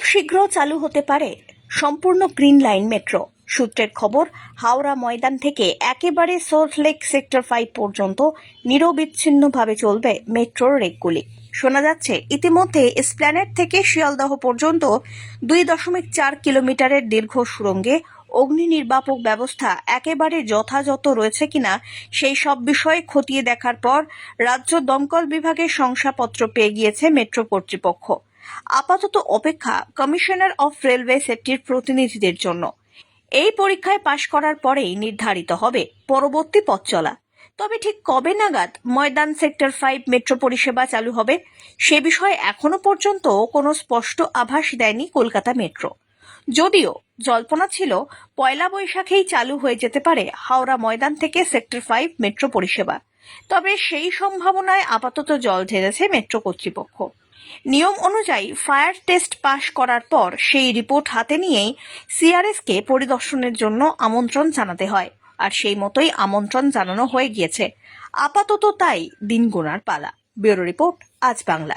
খুব শীঘ্র চালু হতে পারে সম্পূর্ণ গ্রিন লাইন মেট্রো। সূত্রের খবর, হাওড়া ময়দান থেকে একেবারে সোল্টলেক সেক্টর ফাইভ পর্যন্ত নিরবিচ্ছিন্নভাবে চলবে মেট্রোর রেকগুলি। শোনা যাচ্ছে, ইতিমধ্যে স্প্ল্যানেট থেকে শিয়ালদহ পর্যন্ত দুই দশমিক চার কিলোমিটারের দীর্ঘ সুড়ঙ্গে অগ্নি নির্বাপক ব্যবস্থা একেবারে যথাযথ রয়েছে কিনা সেই সব বিষয়ে খতিয়ে দেখার পর রাজ্য দমকল বিভাগের শংসাপত্র পেয়ে গিয়েছে মেট্রো কর্তৃপক্ষ। আপাতত অপেক্ষা কমিশনার অফ রেলওয়ে সেফটির প্রতিনিধিদের জন্য। এই পরীক্ষায় পাশ করার পরেই নির্ধারিত হবে পরবর্তী পথ চলা। তবে ঠিক কবে নাগাদ ময়দান সেক্টর ফাইভ মেট্রো পরিষেবা চালু হবে, সে বিষয়ে এখনও পর্যন্ত কোনো স্পষ্ট আভাস দেয়নি কলকাতা মেট্রো। যদিও জল্পনা ছিল, পয়লা বৈশাখেই চালু হয়ে যেতে পারে হাওড়া ময়দান থেকে সেক্টর ফাইভ মেট্রো পরিষেবা। তবে সেই সম্ভাবনায় আপাতত জল ঢেলেছে মেট্রো কর্তৃপক্ষ। নিয়ম অনুযায়ী ফায়ার টেস্ট পাশ করার পর সেই রিপোর্ট হাতে নিয়েই সিআরএসকে পরিদর্শনের জন্য আমন্ত্রণ জানাতে হয়, আর সেই মতোই আমন্ত্রণ জানানো হয়ে গিয়েছে। আপাতত তাই দিন গোনার পালা। ব্যুরো রিপোর্ট, আজ বাংলা।